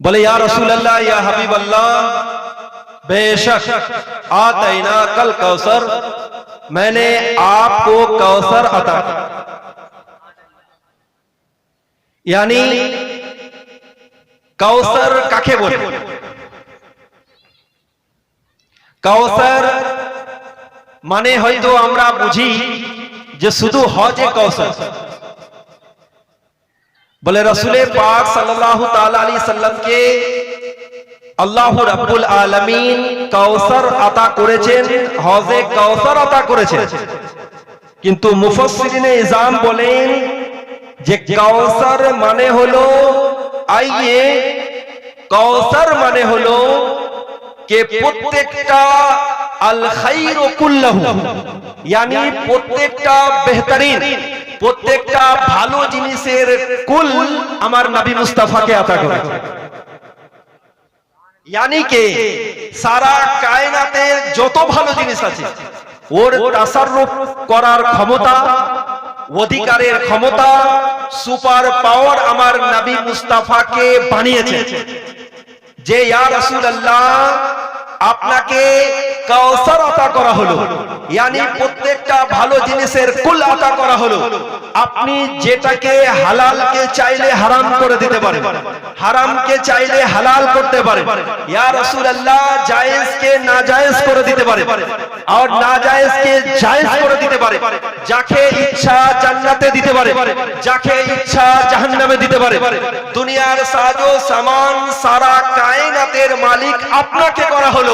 بولے یا رسول اللہ یا حبیب اللہ بے شخص آتا کل کپ کو यानी কাউসার কাকে বলে? কাউসার মানে হয়তো আমরা বুঝি যে শুধু হজে কাউসার। বলে রসুলে পাক সাল্লামকে আল্লাহ রাব্বুল আলামিন কাউসার আতা করেছেন হজে কাউসার আতা করেছেন। কিন্তু মুফাসসিরিনে ইজাম বলেন যে কাউসার মানে হলো আইয়ে কাউসার মানে হলো কে প্রত্যেকটা আল খাইর কুল্লাহু ইয়ানি প্রত্যেকটা বেহতরিন প্রত্যেকটা ভালো জিনিসের কুল আমার নবী মুস্তাফাকে আতা করেছে ইয়ানি কে? সারা কায়নাতের যত ভালো জিনিস আছে ওর তাসাররুফ করার ক্ষমতা অধিকারের ক্ষমতা সুপার পাওয়ার আমার নবী মুস্তাফাকে বানিয়েছে। যে ইয়া রাসূলুল্লাহ আপনাকে কাউসার আতা করা হলো। ইয়ানি প্রত্যেকটা ভালো জিনিসের কুল আতা করা হলো। আপনি যেটাকে হালালকে চাইলে হারাম করে দিতে পারেন। হারামকে চাইলে হালাল করতে পারেন। ইয়া রাসূলুল্লাহ জায়েজকে নাজায়েজ করে দিতে পারে আর নাজায়েজকে জায়েজ করে দিতে পারে যাকে ইচ্ছা জান্নাতে দিতে পারে যাকে ইচ্ছা জাহান্নামে দিতে পারে দুনিয়ার সাজো সামান সারা কায়নাতের মালিক আপনাকে করা হলো।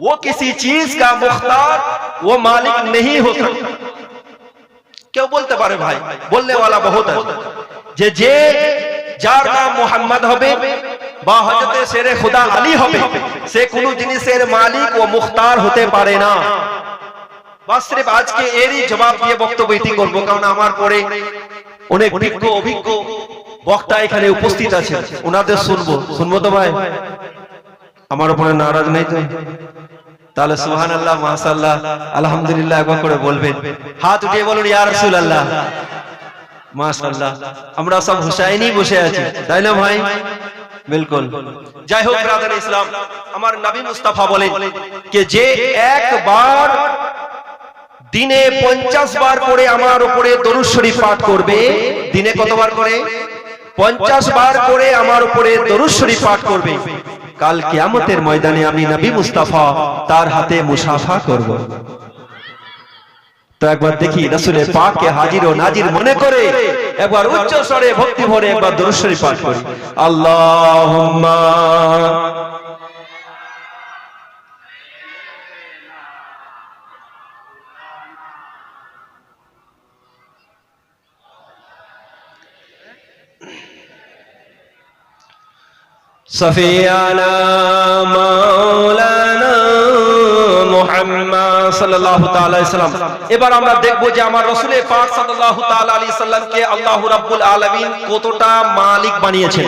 वो किसी चीज का मुख्तार वो मालिक नहीं हो सकता কেউ বলতে পারে ভাই বলনে वाला बहुत আছে যে যে যার নাম মোহাম্মদ হবে বা হযরতে শেরে খোদা আলী হবে সে কোনো জিনিসের মালিক ও মুখতার হতে পারে না বাস সির্ফ আজকে এরই জবাব দিয়ে বক্তব্য ইতি করবো কারণ আমার পরে অনেক বিজ্ঞ অভিজ্ঞ বক্তা এখানে উপস্থিত আছে ওনাদের শুনবো শুনবো তো ভাই আমার উপরে নারাজ নেই তো? তাহলে সুহান আল্লাহ মাসাল্লাহ আলহামদুলিল্লাহ একবার করে বলবেন। হাত উঠিয়ে বলুন, ইয়া রাসূলুল্লাহ। মাশাআল্লাহ, আমরা সব হুসাইনই বসে আছি, তাই না ভাই? বিলকুল। যাই হোক, ব্রাদার ইসলাম, আমার নবী মুস্তাফা বলেন যে একবার দিনে পঞ্চাশ বার করে আমার উপরে দরুদ শরীফ পাঠ করবে, দিনে কতবার করে? পঞ্চাশ বার করে আমার উপরে দরুদ শরীফ পাঠ করবে। কাল কিয়ামতের ময়দানে আমি নবী মুস্তাফা তার হাতে মুসাফা করব। তো একবার দেখি রসুলে পাককে হাজির ও নাজির মনে করে, একবার উচ্চ স্বরে, ভক্তি ভরে একবার দরুদ পাঠ করি। আল্লাহুম্মা সফিয়ানা মাওলানা মুহাম্মদ সাল্লাল্লাহু তাআলা আলাইহি সাল্লাম। এবার আমরা দেখব যে আমার রাসূলে পাক সাল্লাল্লাহু তাআলা আলাইহি সাল্লামকে আল্লাহ রাব্বুল আলামিন কতটা মালিক বানিয়েছেন।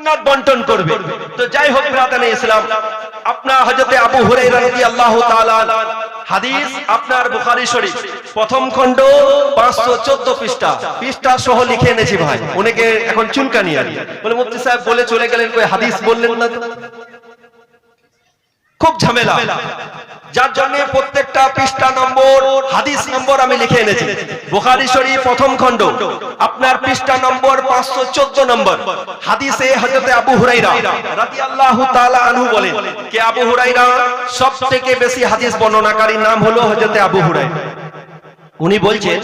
জান্নাত বন্টন করবে। তো যাই হোক ব্রাদানে ইসলাম আপনার হযরতে আবু হুরায়রা রাদিয়াল্লাহু তাআলা হাদিস আপনার বুখারী শরীফ, প্রথম খণ্ড 514 পৃষ্ঠা। পৃষ্ঠা সহ লিখে এনেছি ভাই। অনেকে এখন চুলকানি আর বলে মুফতি সাহেব বলে চলে গেলেন, কই হাদিস বললেন না খুব ঝামেলা। যার জন্য প্রত্যেকটা পৃষ্ঠা নম্বর, হাদিস নম্বর আমি লিখে এনেছি। বুখারী শরীফ প্রথম খণ্ড। আপনার পৃষ্ঠা নম্বর 514 নম্বর। হাদিসে হযরতে আবু হুরাইরা রাদিয়াল্লাহু তাআলা আনহু বলেন কে আবু হুরাইরা সবথেকে বেশি হাদিস বর্ণনাকারীর নাম হলো হযরতে আবু হুরাইরা উনি বলছেন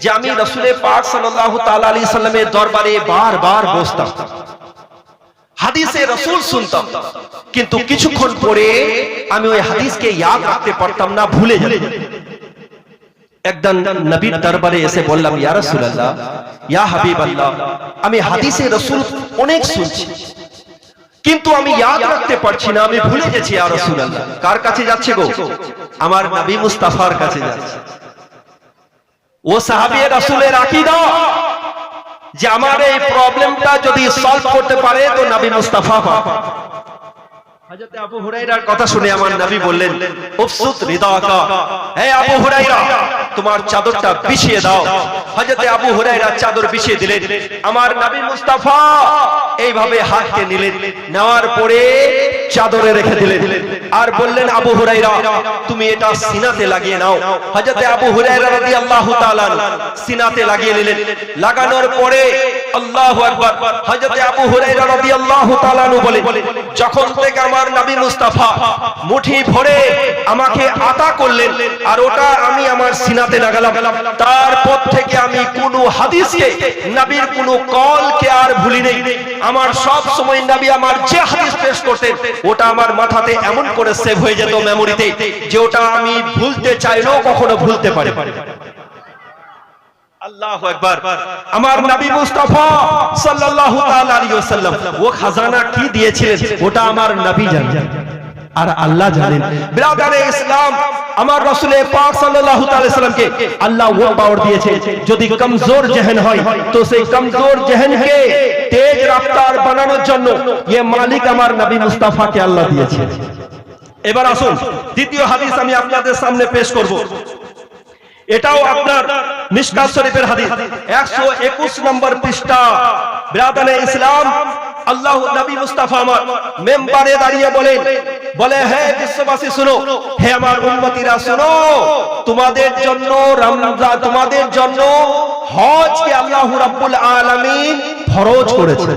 যে আমি রাসূলের পাক সাল্লাল্লাহু তাআলা আলাইহি সাল্লামের দরবারে বারবার বসতাম। হাদিসে রসুল শুনতাম। কিন্তু কিছুক্ষণ পরে আমি ওই হাদিসকে ইয়াদ রাখতে পারতাম না ভুলে যেতাম। একদম নবীর দরবারে এসে বললাম ইয়া রাসূলুল্লাহ ইয়া হাবিবাল্লাহ আমি হাদিসে রসুল অনেক শুনছি। কিন্তু আমি ইয়াদ রাখতে পারছি না আমি ভুলে গেছি ইয়া রাসূলুল্লাহ কার কাছে যাচ্ছে গো? আমার নবী মুস্তাফার কাছে যাচ্ছে। ও সাহাবী রাসূলের আকীদা। যে আমার এই প্রবলেমটা যদি সলভ করতে পারে তো নবী মুস্তাফা পাবে হযরত আবু হুরায়রার কথা শুনে আমার নবী বললেন উফসুত রিদাকা হে আবু হুরায়রা তোমার চাদরটা বিছিয়ে দাও। হযরত আবু হুরায়রা চাদর বিছিয়ে দিলেন। আমার নবী মুস্তাফা এইভাবে হাতকে নিলেন। নেওয়ার পরে চাদরে রেখে দিলেন। আর বললেন, আবু হুরায়রা, তুমি এটা সিনাতে লাগিয়ে নাও। হযরত আবু হুরায়রা রাদিয়াল্লাহু তাআলা সিনাতে লাগিয়ে নিলেন। লাগানোর পরে আল্লাহু আকবার আবু রাদিয়াল্লাহু তাআলা বলেন, যখন থেকে আমার নবী মুস্তাফা মুঠি ভরে আমাকে আতা করলেন, আর ওটা আমি আমার সিনাতে লাগালাম, তারপর থেকে আমি কোন হাদিসকে, নবীর কোন কলকে আর ভুলি নেই আমার সব সময় নবী আমার যে হাদিস পেশ করতেন ওটা আমার মাথাতে এমন করে সেভ হয়ে যেত মেমোরিতে যে ওটা আমি ভুলতে চাইলেও কখনো ভুলতে পারি। আল্লাহু আকবার। আমার নবী মুস্তাফা সাল্লাল্লাহু তাআলা আলাইহি ওয়াসাল্লাম ও খাজানা কি দিয়েছিলেন? ওটা আমার নবী জানেন। আর আল্লাহ জানেন। বিরাদারে ইসলাম, আমার রসুলের পাক সাল্লাল্লাহু সাল্লামকে আল্লাহ পাওয়ার দিয়েছে। যদি কমজোর জেহেন হয়, তো সেই কমজোর জেহেনকে তেজ রাফতার বানানোর জন্য এ মালিক আমার নবী মুস্তাফাকে আল্লাহ দিয়েছে। এবার আসুন, দ্বিতীয় হাদিস আমি আপনাদের সামনে পেশ করব। এটাও আপনার মিশকাত শরীফের হাদিস। 121 নম্বর পৃষ্ঠা। ব্রাদানে ইসলাম। আল্লাহ নবী মুস্তাফা আমার মেম্বারে দাঁড়িয়ে বলেন বলে হে বিশ্ববাসী শুনো। হে আমার উম্মতিরা শুনো। তোমাদের জন্য রমজান তোমাদের জন্য হজ কে আল্লাহ রাব্বুল আলামিন ফরজ করেছে।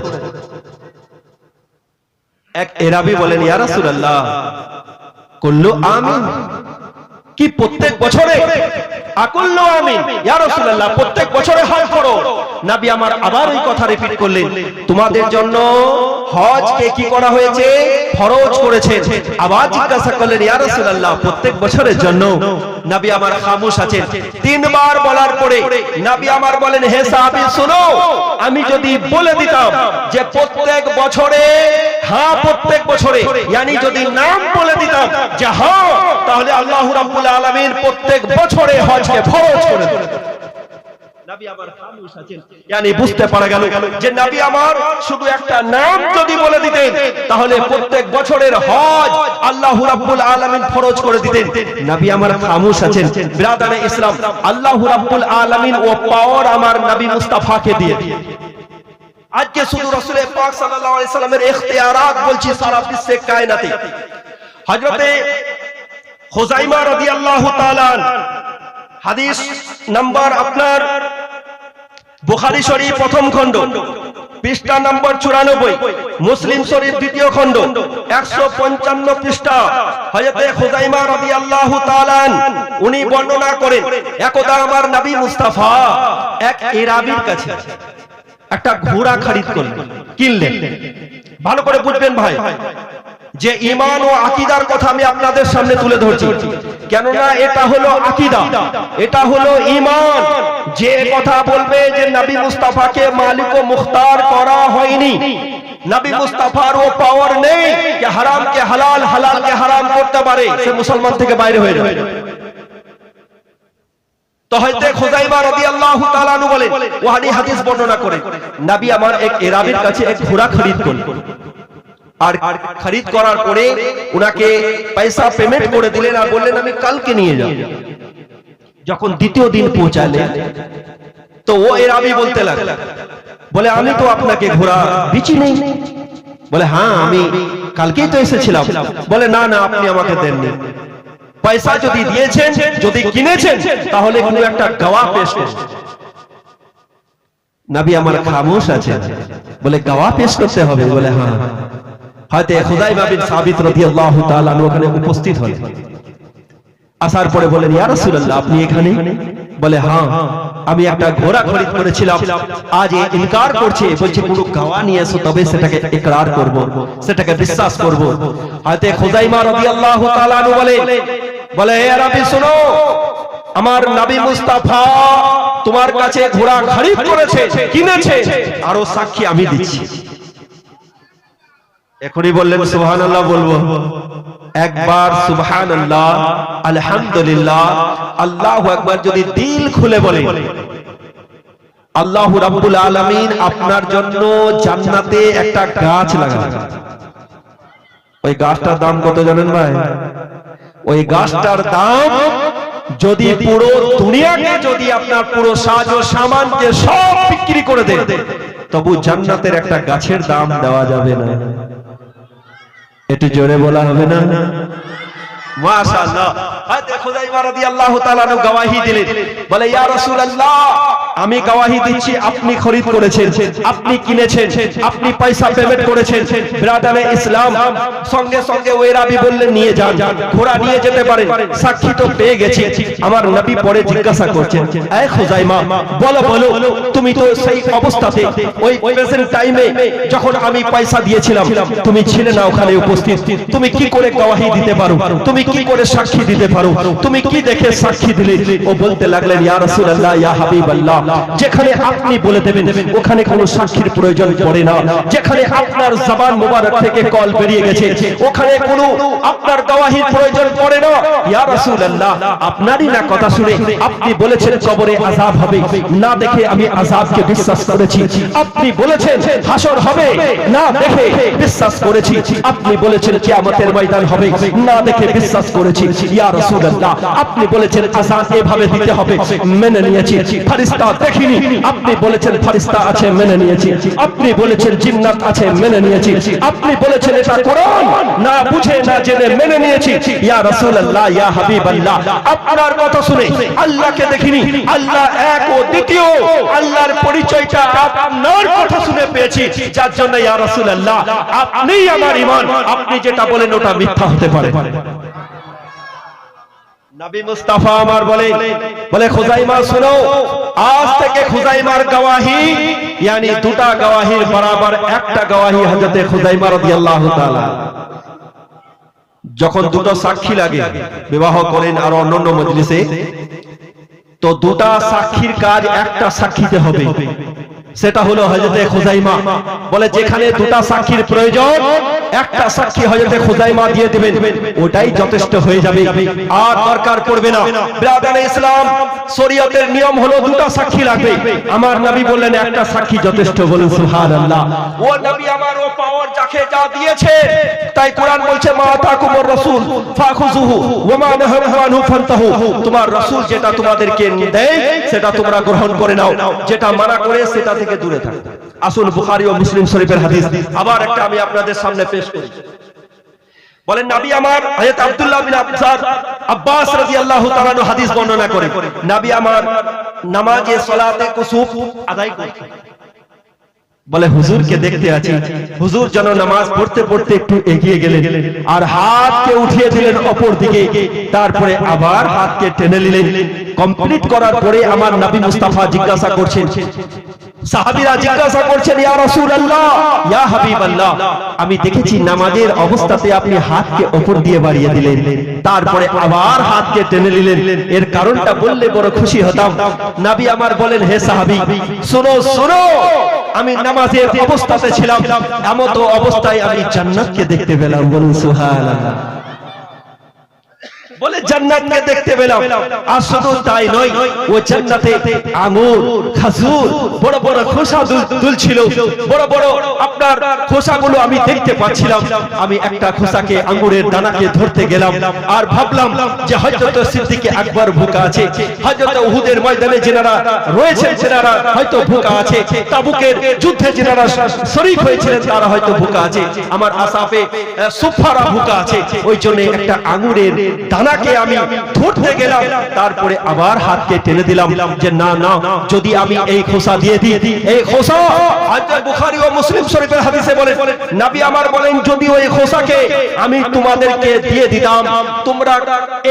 এক এরাবি বলেন ইয়া রাসূলুল্লাহ কুল্লু আমিন। কি প্রত্যেক বছরে? আকুল্ল আমিন। ইয়া রাসূলুল্লাহ, প্রত্যেক বছরে হজ করো। নবী আমার আবার ওই কথা রিপিট করলেন। তোমাদের জন্য হজ কে কি করা হয়েছে? ফরজ করেছে। আবার জিজ্ঞাসা করলেন, ইয়া রাসূলুল্লাহ, প্রত্যেক বছরের জন্য নবী আমার খামোশ আছেন। তিনবার বলার পরে নবী আমার বলেন, হে সাহাবী, শুনো, আমি যদি বলে দিতাম যে প্রত্যেক বছরে হ্যাঁ প্রত্যেক বছরে। ইয়ানি যদি নাম বলে দিতাম যে হ্যাঁ তাহলে আল্লাহ রাব্বুল আলামিন প্রত্যেক বছরে হজকে ফরজ করে নবী আমার খামোশ আছেন। ইয়ানি বুঝতে পারা গেল যে নবী আমার শুধু একটা নাম যদি বলে দিতেন তাহলে প্রত্যেক বছরের হজ আল্লাহ রাব্বুল আলামিন ফরজ করে দিতেন। নবী আমার খামোশ আছেন। বিরাদানে ইসলাম আল্লাহ রাব্বুল আলামিন ও পাওয়ার আমার নবী মুস্তাফাকে দিয়ে আজকে শুধু রাসূলের পাক সাল্লাল্লাহু আলাইহি বলছি সারা বিশ্বে কায়নাতে। হযরতে খুজাইমা রাদিয়াল্লাহু তাআলা হাদিস নাম্বার আপনার বুখারী শরীফ প্রথম খণ্ড, পৃষ্ঠা নম্বর চুরানব্বই, মুসলিম শরীফ দ্বিতীয় খণ্ড, একশো পঞ্চান্ন পৃষ্ঠা। হজরতে খুজাইমা রাদিয়াল্লাহু তাআলা উনি বর্ণনা করেন, একদা আমার নবী মুস্তাফা, এক এরাবির কাছে। একটা ঘোড়া খরিদ করলেন, কিনলেন। ভালো করে বুঝবেন ভাই, যে ইমান ও আকিদার কথা আমি আপনাদের সামনে তুলে ধরছি। কেননা এটা হলো আকিদা, এটা হলো ইমান। যে কথা বলবে যে নবী মুস্তাফাকে মালিক ও মুখতার করা হয়নি। নবী মুস্তাফার ও পাওয়ার নেই যে হারামকে হালাল, হালালকে হারাম করতে পারে, সে মুসলমান থেকে বাইরে হয়ে যাবে। হয়তো বর্ণনা করে আমার এরাবির কাছে ঘোড়া খরিদ করার পরে পয়সা পেমেন্ট করে বললেন, আমি কালকে নিয়ে যাব। যখন দ্বিতীয় দিন পৌঁছালেন, তো ও এরাবি বলতে লাগল, বলে, আমি তো আপনাকে ঘোড়া বিচি নেই। বলে হ্যাঁ আমি কালকেই তো এসেছিলাম। বলে, না না, আপনি আমাকে দেননি। পয়সা যদি দিয়েছেন, যদি কিনেছেন, তাহলে কোনো একটা গাওয়া পেশ করুন। নবী আমার খামোশ আছে বলে গাওয়া পেশ করতে হবে। বলে হ্যাঁ। হয়তো খুদাই বাবিন সাবিত রাদিয়াল্লাহু তাআলা ওখানে উপস্থিত হলেন। আসার পরে বলেন, ইয়া রাসূলুল্লাহ, আপনি এখানে? বলে হ্যাঁ আমি একটা ঘোড়া খরিদ করেছিলাম। আজ ইনকার করছে বলছে, কোনো গাওয়া নিয়ে এসো, তবে সেটাকে ইকরার করব, সেটাকে বিশ্বাস করব। হয়তো খুদাইমা রাদিয়াল্লাহু তাআলা আনহু বলে বলে হে আরবি শোনো, আমার নবী মুস্তাফা তোমার কাছে ঘোড়া খরিদ করেছে, কিনেছে আরও সাক্ষী আমি দিচ্ছি। এখনই বললেন, সুবহানাল্লাহ, বলব। একবার সুবহানাল্লাহ আলহামদুলিল্লাহ আল্লাহু আকবার যদি দিল খুলে বলে আল্লাহু রাব্বুল আলামিন আপনার জন্য জান্নাতে একটা গাছ লাগাবেন ওই গাছটার দাম কত জানেন ভাই? ওই গাছটার দাম যদি পুরো দুনিয়াকে যদি আপনার পুরো সাজ ও সামানকে সব বিক্রি করে দেন তবু জান্নাতের একটা গাছের দাম দেওয়া যাবে না। একটু জোরে বলা হবে না? মাশাআল্লাহ। হযরত খুযাইমা রাদিয়াল্লাহু তাআলা দিলেন। বলে, ইয়া রাসূলুল্লাহ, আমি দিচ্ছি, আপনি খরিদ করেছেন, আপনি কিনেছেন, আপনি পয়সা পেমেন্ট করেছেন। ইসলাম, সঙ্গে সঙ্গে ওই রাবি বললেন, নিয়ে যান, ঘোড়া নিয়ে যেতে পারেন, সাক্ষী তো পেয়ে গেছি। আমার নবী পরে জিজ্ঞাসা করছেন বলো বলো, তুমি তো সেই অবস্থাতে, ওই প্রেজেন্ট টাইমে যখন আমি পয়সা দিয়েছিলাম, তুমি ছিলে না ওখানে উপস্থিত। তুমি কি করে গওয়াহি দিতে পারো? তুমি কি করে সাক্ষী দিতে পারো তুমি কি দেখে সাক্ষী দিলে? ও বলতে লাগলেন ইয়া রাসূলুল্লাহ ইয়া হাবিবাল্লাহ। যেখানে আপনি বলে দেবেন ওখানে কোনো সাক্ষীর প্রয়োজন পড়ে না। যেখানে আপনার জবান মোবারক থেকে কল বেরিয়ে গেছে ওখানে কোনো আপনার গওয়াহির প্রয়োজন পড়ে না। ইয়া রাসূলুল্লাহ আপনারই না কথা শুনে আপনি বলেছেন কবরে আযাব হবে। না দেখে আমি আযাবকে বিশ্বাস করেছি। আপনি বলেছেন হাসর হবে। না দেখে বিশ্বাস করেছি। আপনি বলেছেন কিয়ামতের ময়দান হবে। না দেখে বিশ্বাস করেছি। ইয়া রাসূলুল্লাহ আপনি বলেছেন আযান এভাবে দিতে হবে। মেনে নিয়েছি। ফেরেশতা দেখিনি। আপনি বলেছেন ফেরেশতা আছে, মেনে নিয়েছি। আপনি বলেছেন জিন্নাত আছে, মেনে নিয়েছি। আপনি বলেছেন এটা কোরআন। না বুঝে, না জেনে মেনে নিয়েছি। ইয়া রাসূলুল্লাহ, ইয়া হাবিবাল্লাহ। আপনার কথা শুনে আল্লাহকে দেখিনি। আল্লাহ এক ও দ্বিতীয়। আল্লাহর পরিচয়টা আপনার কথা শুনে পেয়েছি। যার জন্য, ইয়া রাসূলুল্লাহ, আপনিই আমার ঈমান আপনি যেটা বলেন, ওটা মিথ্যা হতে পারে। নবী মুস্তাফা আমার বলে বলে, খুজাইমা, শুনো, আজ থেকে খুজাইমার গওয়াহি, ইয়ানি দুটা গওয়াহির বরাবর একটা গওয়াহি হযরতে খুজাইমা রাদিয়াল্লাহু তাআলা। যখন দুটো সাক্ষী লাগে, বিবাহ করেন আর অন্যান্য মজলিসে, তো দুটা সাক্ষীর কাজ একটা সাক্ষীতে হবে। সেটা হলো হযরতে খুজাইমা। বলে, যেখানে দুটা সাক্ষীর প্রয়োজন, একটা সাক্ষী হযরতে খুজাইমা দিয়ে দিবেন। ওটাই যথেষ্ট হয়ে যাবে। আর দরকার পড়বে না। ব্রাদার ইসলাম শরীয়তের নিয়ম হলো দুটা সাক্ষী লাগবে আমার নবী বললেন, একটা সাক্ষী যথেষ্ট। বলুন, সুবহানাল্লাহ। ও নবী আমার, ও পাওয়ার যাকে যা দিয়েছে, তাই কোরআন বলছে, মা তাকুমুর রাসূল, ফাখুযুহু, ওয়া মা নাহাহু আনহু, ফান্তাহু। তোমার রাসূল যেটা তোমাদেরকে দেয়, সেটা তোমরা গ্রহণ করে নাও। যেটা মানা করে, সেটা থেকে দূরে থাকো। আসুন বুখারী ও মুসলিম শরীফের হাদিস। আবার একটা আমি আপনাদের সামনে পেশ করি। বলেন নবী আমার হযরত আব্দুল্লাহ বিন আব্বাস আব্বাস রাদিয়াল্লাহু তাআলা আনহু হাদিস বর্ণনা করে। নবী আমার নামাজে সালাতে কুসুফ আদায় করতেন বলে হুজুরকে দেখতে আছি। হুজুর যেন নামাজ পড়তে পড়তে একটু এগিয়ে গেলেন আর হাতকে উঠিয়ে দিলেন অপর দিকে। তারপরে আবার হাতকে টেনে নিলেন। কমপ্লিট করার পরে আমার নবী মুস্তাফা জিজ্ঞাসা করছেন সাহাবীরা জিজ্ঞাসা করছেন, ইয়া রাসূলুল্লাহ, ইয়া হাবিবাল্লাহ, আমি দেখেছি নামাজের অবস্থাতে আপনি হাতকে উপর দিয়ে বাড়িয়ে দিলেন, তারপরে আবার হাতকে টেনে নিলেন। এর কারণটা বললে বড় খুশি হতাম। নবী আমার বলেন, হে সাহাবী, শোনো শোনো, আমি নামাজের অবস্থাতে ছিলাম। এমত অবস্থায় আমি জান্নাতকে দেখতে পেলাম বলুন, সুবহানাল্লাহ। বলে জান্নাতকে দেখতে পেলাম। আর শুধু তাই নয়। ও জান্নাতে আঙুর খাজুর বড় বড় খোসা দুলছিল। বড় বড় আপনার খোসাগুলো আমি দেখতে পাচ্ছিলাম। আমি একটা খোসাকে আঙুরের দানাকে ধরতে গেলাম আর ভাবলাম যে হযরত সিদ্দিকে আকবর ভুকা আছে। হযরত উহুদের ময়দানে যেনারা রয়েছেন যেনারা হয়তো ভুকা আছে। তাবুকের যুদ্ধে যেনারা শরীক হয়েছিলেন, তারা হয়তো ভুকা আছে। আমার আসাফে সুফারা ভুকা আছে। ওই জন্য একটা আঙুরের দানাকে আমি ধরতে গেলাম, তারপরে আবার হাতকে টেনে দিলাম যে না না, যদি আমি এই খোসা দিয়ে দিই, এই খোসা বুখারী ও মুসলিম শরীফের হাদিসে বলেন নবী আমার বলেন যদি ওই খোসাকে আমি তোমাদেরকে দিয়ে দিতাম, তোমরা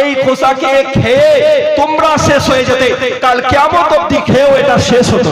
এই খোসাকে খেয়ে তোমরা শেষ হয়ে যেতে, কাল কিয়ামত অবধি খেয়েও এটা শেষ হতো।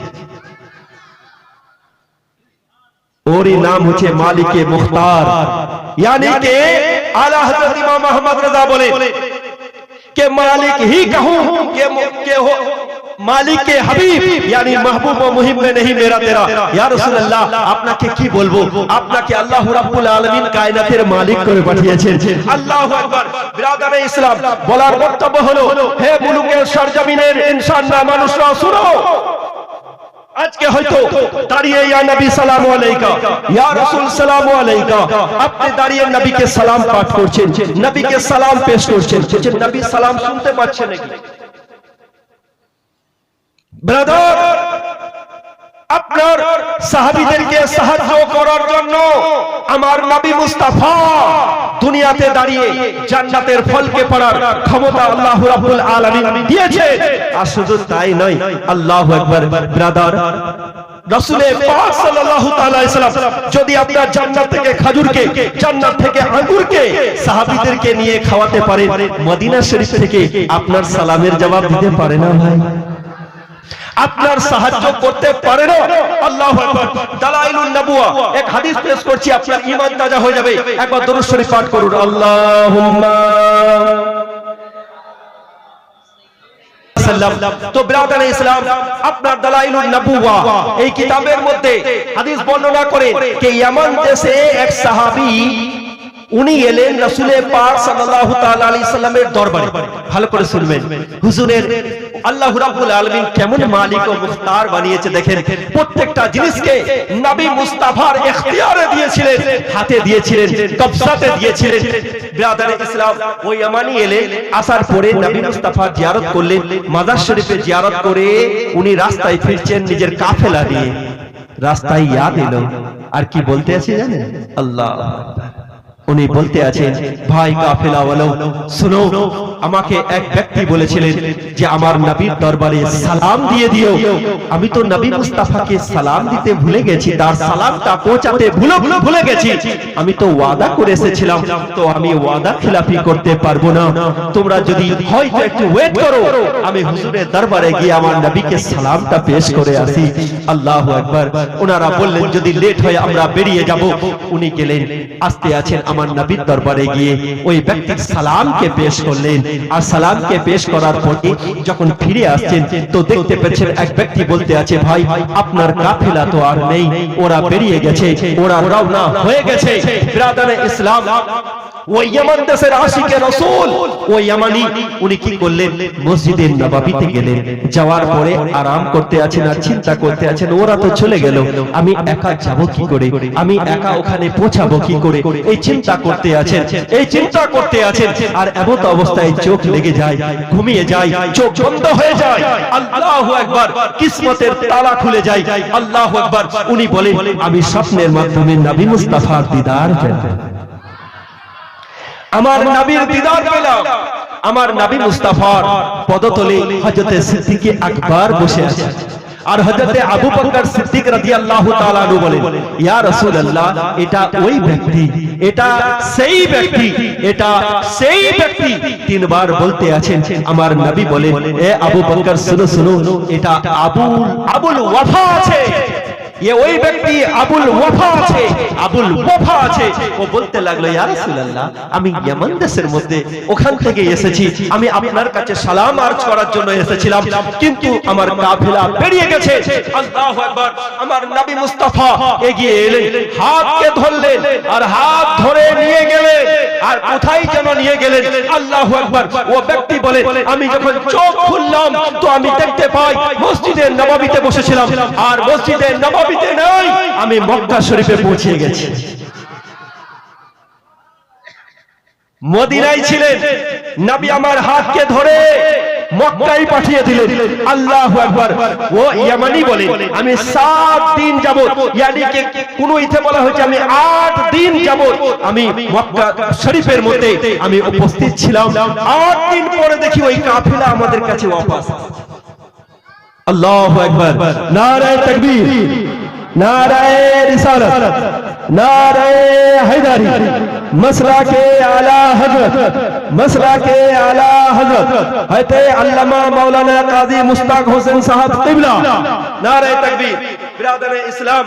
ওরই নাম হচ্ছে মালিকে মুখতার यानी के आला हजरत इमाम अहमद रजा बोले के मालिक ही कहूं के के हो মালিক কে হাবিব यानी महबूब ও মুহিব में नहीं मेरा तेरा या रसूल अल्लाह আপনাকে কি বলবো আপনাকে আল্লাহ রাব্বুল আলামিন কায়নাতের মালিক করে পাঠিয়েছেন আল্লাহু আকবার বিরাদারে ইসলাম বলার বক্তব্য হলো হে মুলুকের সরজমিনের ইনসানরা মানুষরা শুনো আজকে হয়তো দাঁড়িয়ে ইয়া নবী, সালাম আলাইকা। ইয়া রাসূল, সালাম আলাইকা। আপনি দাঁড়িয়ে নবীকে সালাম পাঠ করছেন, নবীকে সালাম পেশ করছেন বলছেন নবী সালাম শুনতে পাচ্ছেন নাকি? ব্রাদার! আপনার সাহাবীদেরকে সাহায্য করার জন্য আমার নবী মুস্তাফা দুনিয়াতে দাঁড়িয়ে জান্নাতের ফলকে পড়ার ক্ষমতা আল্লাহ রাব্বুল আলামিন দিয়েছে। আর শুধু তাই নয়, আল্লাহু আকবার, ব্রাদার, রাসূলে পাক সাল্লাল্লাহু তাআলা আলাইহি সাল্লাম, যদি আপনার জান্নাত থেকে খাজুরকে, জান্নাত থেকে আঙ্গুরকে সাহাবীদেরকে নিয়ে খাওয়াতে পারেন, মদিনা শরীফ থেকে আপনার সালামের জবাব দিতে পারে না ভাই। আপনার সাহায্য করতে পারে না। আল্লাহু আকবার। দালাইলুন নবুয়া। এক হাদিস পেশ করছি আপনার ঈমান তাজা হয়ে যাবে। একবার দরুদ শরীফ পাঠ করুন। আল্লাহুম্মা। তো ব্রাদার ইসলাম আপনার দালাইলুন নবুয়া। এই কিতাবের মধ্যে হাদিস বর্ণনা করে যে ইয়ামান দেশে এক সাহাবী উনি এলেন রাসূলে পাক সাল্লাল্লাহু সাল্লামের দরবারে। ভালো করে শুনবেন। হুজুরের আল্লাহ রাব্বুল আলামিন কেমন মালিক ও মুখতার বানিয়েছে দেখেন। প্রত্যেকটা জিনিসকে নবী মুস্তাফার ইখতিয়ারে দিয়েছিলেন, হাতে দিয়েছিলেন, কবজাতে দিয়েছিলেন। ইসলাম ওই ইয়ামানি এলেন আসার পরে নবী মুস্তাফা জিয়ারত করলেন মাজার শরীফে জিয়ারত করে উনি রাস্তায় ফিরছেন নিজের কাফেলা নিয়ে। রাস্তায় ইয়াদ এলো। আর কি বলতে আছে জানেন? আল্লাহ উনি বলতে আছেন ভাই কাফেলাওয়ালাও শুনো আমাকে এক ব্যক্তি বলেছিলেন যে আমার নবীর দরবারে সালাম দিয়ে দিও। আমি তো নবী মুস্তাফাকে সালাম দিতে ভুলে গেছি তার সালামটা পৌঁছাতে ভুলে ভুলে ভুলে গেছি। আমি তো ওয়াদা করে এসেছিলাম তো আমি ওয়াদা খিলাফি করতে পারব না। তোমরা যদি হয়তো একটু ওয়েট করো আমি হুজুরের দরবারে গিয়ে আমার নবীকে সালামটা পেশ করে আসি। আল্লাহু আকবার। ওনারা বললেন যদি লেট হয় আমরা বেরিয়ে যাব উনি গেলেন আসতে আছেন আমার নবীর দরবারে গিয়ে ওই ব্যক্তির সালামকে পেশ করলেন। আর সালামকে পেশ করার পরে যখন ফিরে আসছেন, তো দেখতে পেয়েছেন এক ব্যক্তি বলতে আছে, ভাই, আপনার কাফেলা তো আর নেই, ওরা বেরিয়ে গেছে, ওরা রওনা হয়ে গেছে। ইসলাম ওই ইয়ামান দেশের আশিকে রাসূল। ওই ইয়ামানি, উনি কি করলেন? গেলেন। যাওয়ার পরে আরাম করতে আছেন আর চিন্তা করতে আছেন, ওরা তো চলে গেল। আমি একা যাব কি করে? আমি একা ওখানে পৌঁছাবো কি করে? এই চিন্তা করতে আছেন, এই চিন্তা করতে আছেন। আর এমন অবস্থায় চোখ লেগে যায়, ঘুমিয়ে যায়, চোখ বন্ধ হয়ে যায়। কিসমতের তালা খুলে যায়। আল্লাহু আকবার, উনি বলেন, আমি স্বপ্নের মাধ্যমে নবী মুস্তাফার দিদার আমার নবীর দিদার পেলাম। আমার নবী মুস্তাফার পদতলে হযরতে সিদ্দিক আকবর বসে আছে। আর হযরতে আবু বকর সিদ্দিক রাদিয়াল্লাহু তাআলা আনহু বলেন ইয়া রাসূলুল্লাহ এটা ওই ব্যক্তি এটা সেই ব্যক্তি এটা সেই ব্যক্তি তিনবার বলতে আছেন আমার নবী বলেন এ আবু বকর শুনো শুনো এটা আবুল আবুল ওয়াফা আছে। এ ওই ব্যক্তি আবুল ওয়াফা আছে আবুল ওয়াফা আছে ও বলতে লাগল ইয়া রাসূলুল্লাহ আমি ইয়ামান দেশের মধ্যে ওখান থেকে এসেছি। আমি আপনার কাছে সালাম আরজ করার জন্য এসেছিলাম। কিন্তু আমার কাফেলা বেরিয়ে গেছে। আল্লাহু আকবার, আমার নবী মুস্তাফা এগিয়ে এলেন। হাতকে ধরলেন আর হাত ধরে নিয়ে গেলেন। আর কোথায় যেন নিয়ে গেলেন? আল্লাহু আকবার। ও ব্যক্তি বলে, আমি যখন চোখ খুললাম, তো আমি দেখতে পাই মসজিদে নববীতে বসেছিলাম। আর মসজিদে নববীতে নাই, আমি মক্কা শরীফে পৌঁছে গেছি। মদিনায় ছিলেন, নবী আমার হাতকে ধরে মক্কায় পাঠিয়ে দিলেন। আল্লাহু আকবার। ও ইয়ামানি বলে আমি সাত দিন যাব ইয়ানি কে কোন ইতে বলা হয়েছে, আমি আট দিন যাব আমি মক্কা শরীফের মধ্যে আমি উপস্থিত ছিলাম। আট দিন পরে দেখি ওই কাফেলা আমাদের কাছে ওয়াপাস আল্লাহু আকবার নারায়ে তাকবীর নারায়ে রিসালাত নারায়ে হায়দারি মসলা কে আলা হযরত মসলা কে আলা হযরত হযরত আল্লামা মাওলানা কাজী মুস্তাক হোসেন সাহেব কিবলা নারায়ে তাকবীর বিরাদরে ইসলাম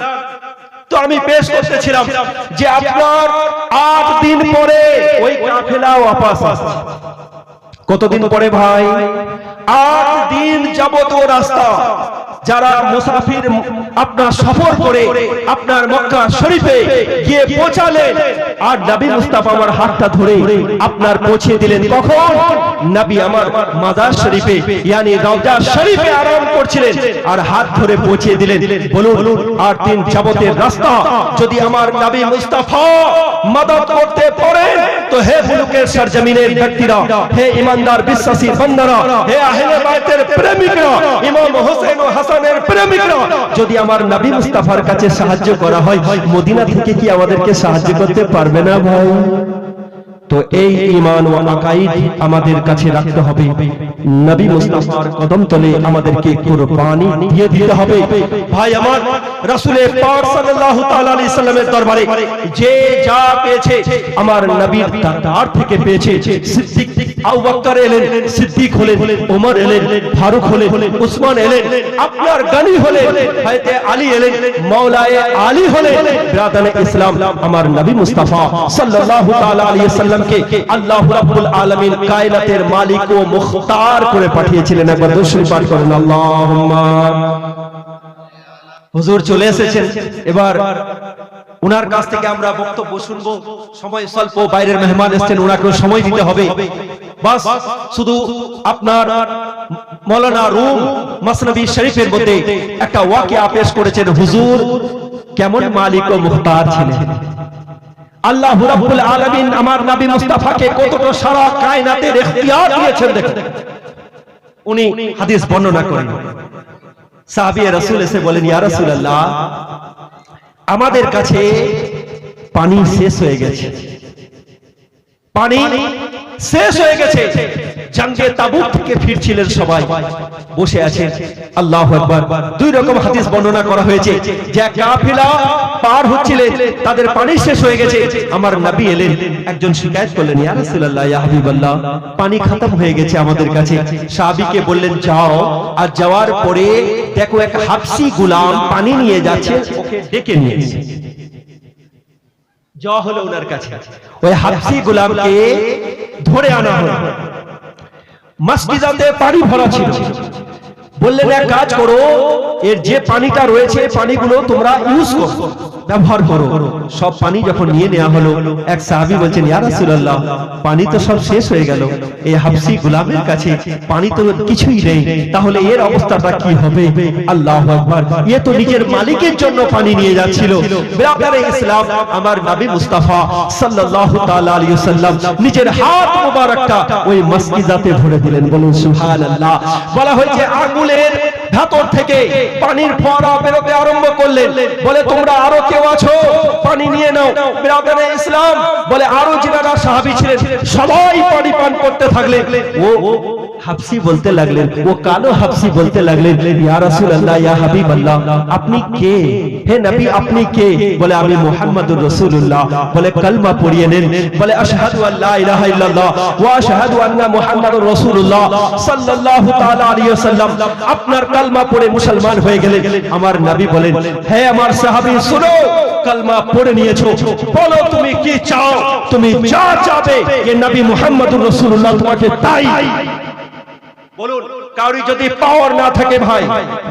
তো আমি পেশ করতেছিলাম যে আপনার আট দিন পরে ওই কাফেলা ওয়াপাস আসছে কতদিন পরে ভাই? আট দিন যাবত রাস্তা। যারা মুসাফির আপনার সফর করে আপনার মক্কা শরীফে গিয়ে পৌঁছালেন, আর নবী মুস্তাফা আমার হাতটা ধরে আপনার পৌঁছে দিলেন কখন? নবী আমার মাজার শরীফে, ইয়ানি রওজা শরীফে আরাম করছিলেন, আর হাত ধরে পৌঁছে দিলেন। বলুন আট দিন যাবতের রাস্তা, যদি আমার নবী মুস্তাফা মদত করতে পারেন, তো হে মুলুকের সরজমিনের ব্যক্তিরা, হে ইমানদার বিশ্বাসী বান্দারা, হে আহলে বাইতের প্রেমিকরা, ইমাম হোসেন ও হাসানের প্রেমিকরা যদি আমার নবী মুস্তাফার কাছে সাহায্য করা হয়, মদিনা থেকে কি আমাদেরকে সাহায্য করতে পারবে না ভাই? তো এই ঈমান ও আকাইদ আমাদের কাছে রাখতে হবে। নবী মুস্তাফার কদম তলে আমাদেরকে কুরবানি দিয়ে দিতে হবে। ভাই আমার রাসূলের পাক সাল্লাল্লাহু তাআলা আলাইহি সাল্লামের দরবারে যে যা পেয়েছে, আমার নবীর তার থেকে পেয়েছে। সিদ্দিক আবু বকর এলেন, সিদ্দিক হলেন, ওমর এলেন, ফারুক হলেন, উসমান এলেন, আপনার গনি হলেন হযরত আলী এলেন, মাওলায়ে আলী হলেন। বিরাদানে ইসলাম, আমার নবী মুস্তাফা সাল্লাল্লাহু তাআলা আলাইহি সাল্লামকে আল্লাহ রাব্বুল আলামিন কায়নাতের মালিক ও মুখতার করে পাঠিয়েছিলেন। একবার দুরূদ পাঠ করেন। আল্লাহুম্মা। হুজুর চলে এসেছেন। এবার উনার কাছ থেকে আমরা বক্তব্য শুনব। সময় স্বল্প, বাইরের মেহমান এসেছেন, উনাকেও সময় দিতে হবে। বাস, শুধু আপনার মৌলানা রুম মাসনবী শরীফের মধ্যে একটা ওয়াকিয়া পেশ করেছেন। হুজুর কেমন মালিক ও মুখতার ছিলেন? আল্লাহ রাব্বুল আলামিন আমার নবী মুস্তাফাকে সারা কায়নাতের ইখতিয়ার দিয়েছেন দেখুন। উনি হাদিস বর্ণনা করেন। সাহাবী রাসূল এসে বলেন, ইয়া রাসূলুল্লাহ, আমাদের কাছে পানি শেষ হয়ে গেছে। পানি শেষ হয়ে গেছে। জঙ্গে তাবুক থেকে ফিরছিলেন সবাই। বসে আছেন। আল্লাহু আকবার। দুই রকম হাদিস বর্ণনা করা হয়েছে যে কাফিলা পার হচ্ছিলেন তাদের পানি শেষ হয়ে গেছে। আমার নবী এলেন, একজন শিকায়েত করলেন, ইয়া রাসূলুল্লাহ, ইয়া হাবিবাল্লাহ, পানি খতম হয়ে গেছে আমাদের কাছে। সাহাবীকে বললেন, যাও আর যাওয়ার পরে দেখো এক হাবসি গোলাম পানি নিয়ে যাচ্ছে, ওকে ডেকে নিয়ে যাওয়া হলো ওনার কাছে। ওই হাফসি গোলামকে ধরে আনা হলো। মসজিদাতে পানি ভরা ছিল। বললেন, এক কাজ করো, এর যে পানিটা রয়েছে, পানিগুলো তোমরা ইউজ করো। ব্যবহার করো। সব পানি যখন নিয়ে নেওয়া হলো, এক সাহাবী বলছেন, ইয়া পানি তো সব শেষ হয়ে গেল। এই হাফসি গোলামের কাছে পানি তো কিছুই নেই। তাহলে এর অবস্থাটা কি হবে? আল্লাহু আকবার। এ তো নিজের মালিকের জন্য পানি নিয়ে যাচ্ছিল। বিরাদারে ইসলাম, আমার নবী মুস্তাফা সাল্লাল্লাহু তাআলা আলাইহি সাল্লাম নিজের হাত মোবারকটা ওই মসজিদাতে ভরে দিলেন। বলুন, সুবহানাল্লাহ। বলা হয়েছে আঙ্গুলের ভেতর থেকে পানির ফোয়ারা বেরোতে আরম্ভ করলেন। বলে, তোমরা আরও কেউ আছো? পানি নিয়ে নাও। বিরাদারে ইসলাম বলে, আরও যারা সাহাবী ছিলেন। সবাই পানি পান করতে থাকলেন। ও হাফসি বলতে লাগলেন, ও কালো হাফসি বলতে লাগলেন, ইয়া রাসূলুল্লাহ, ইয়া হাবিবাল্লাহ, আপনি কে? হে নবী, আপনি কে? বলে, আমি মুহাম্মাদুর রাসূলুল্লাহ। বলে, কালমা পড়িয়ে নেন, বলে, আশহাদু আল্লা ইলাহা ইল্লাল্লাহ ওয়া আশহাদু আন্না মুহাম্মাদুর রাসূলুল্লাহ সাল্লাল্লাহু তাআলা আলাইহি ওয়াসাল্লাম। আপনার কালমা পড়ে মুসলমান হয়ে গেলেন। আমার নবী বলেন, হে আমার সাহাবী, শুনো, কালমা পড়ে নিয়েছো। বলো, তুমি কি চাও? তুমি যা চাবে, এ নবী মুহাম্মদুর রাসূলুল্লাহ তোমাকে তাই বলুন। কাউরি যদি পাওয়ার না থাকে ভাই,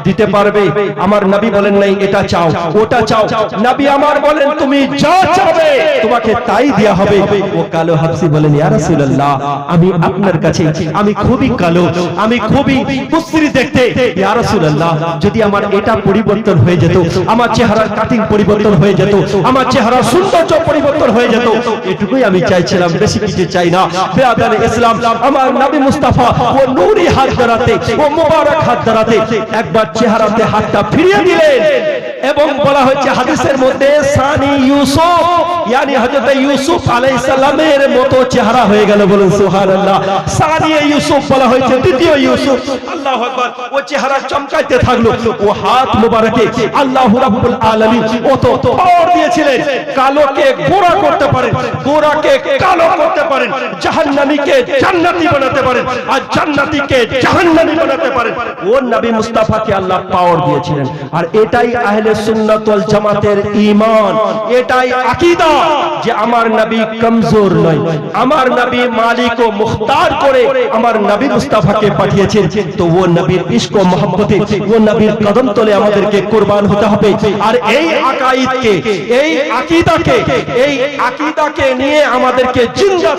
দিতে পারবে। আমার নবী বলেন নাই, এটা চাও, ওটা চাও। নবী আমার বলেন, তুমি যা চাবে, তোমাকে তাই দেয়া হবে। ও কালো হাফসি বলেন, ইয়া রাসূলুল্লাহ, আমি আপনার কাছে, আমি খুবই কালো, আমি খুবই কুস্তিরি দেখতে। ইয়া রাসূলুল্লাহ, যদি আমার এটা পরিবর্তন হয়ে যেত, আমার চেহারার কাটিং পরিবর্তন হয়ে যেত, আমার চেহারার সৌন্দর্য পরিবর্তন হয়ে যেত, এটুকুই আমি চাইছিলাম, বেশি কিছু চাই না। ইসলাম, আমার নবী মুস্তাফা ও নূরি হাত ধরাতে ও মোবারক হাত দাঁড়াতে একবার চেহারাতে হাতটা ফিরিয়ে দিলেন। এবং বলা হয়েছে হাদিসের মধ্যে, সানি ইউসুফ, ইয়ানি হযরত ইউসুফ আলাইহিস সালামের মতো চেহারা হয়ে গেল বলুন সুবহানাল্লাহ। সানি ইউসুফ বলা হয়েছে, দ্বিতীয় ইউসুফ। আল্লাহু আকবার, ও চেহারা চমকাইতে থাকল, ও হাত মোবারকে আল্লাহ রাব্বুল আলামিন ও তো পাওয়ার দিয়েছিলেন। কালোকে গোরা করতে পারেন গোরাকে কালো করতে পারেন, জাহান্নামীকে জান্নাতি বানাতে পারেন, আর জান্নাতীকে জাহান্নামী বানাতে পারেন। ও নবী মুস্তাফাকে আল্লাহ পাওয়ার দিয়েছিলেন। আর এটাই আহলে জামাতের ঈমান। এটাই যে আমার নবী কমজোর নয়। আমার নবী মালিক ও মুখতার করে আমার নবী মুস্তাফাকে পাঠিয়েছেন। তো ও নবীর ও নবীর কদম তলে আমাদেরকে হতে হবে। আর এই আকাইদকে, এই এই নিয়ে আমাদেরকে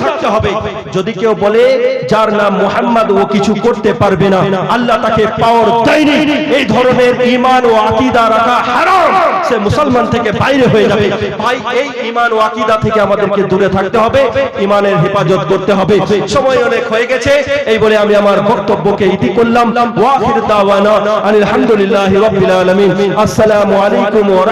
থাকতে হবে। যদি কেউ বলে, যার নাম মুহাম্মদ, ও কিছু করতে পারবে না। আল্লাহ তাকে পাওয়ার দেয়নি। এই ধরনের ঈমান ও আকীদা রাখা হারাম। সে মুসলমান থেকে বাইরে হয়ে যাবে। ভাই, এই ইমান ও আকিদা থেকে আমাদেরকে দূরে থাকতে হবে। ইমানের হেফাজত করতে হবে। সময় অনেক হয়ে গেছে। এই বলে আমি আমার বক্তব্যকে ইতি করলাম। ওয়া দাওয়ানা আলহামদুলিল্লাহি রাব্বিল আলামিন। আসসালামু আলাইকুম ওয়া